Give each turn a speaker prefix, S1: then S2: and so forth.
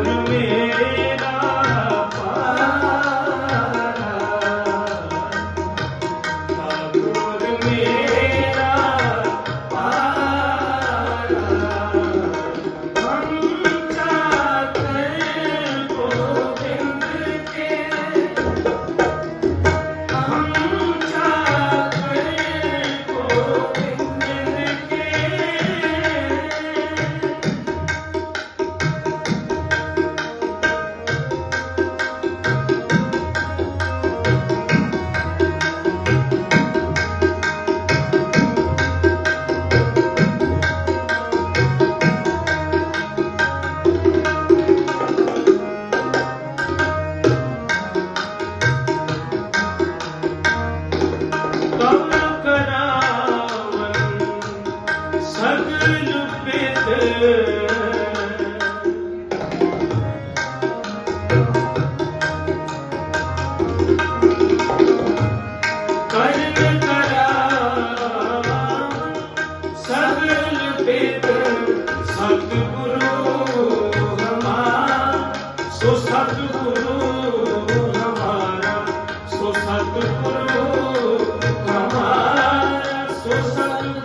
S1: மனமே ਸਰਬ ਭੇਦ ਸਤਿਗੁਰੂ ਹਮਾਰਾ ਸੋ ਸਤਿਗੁਰੂ ਹਮਾਰਾ ਸੋ ਸਤਿਗੁਰੂ ਹਮਾਰਾ ਸੋ ਸਤਿਗੁਰੂ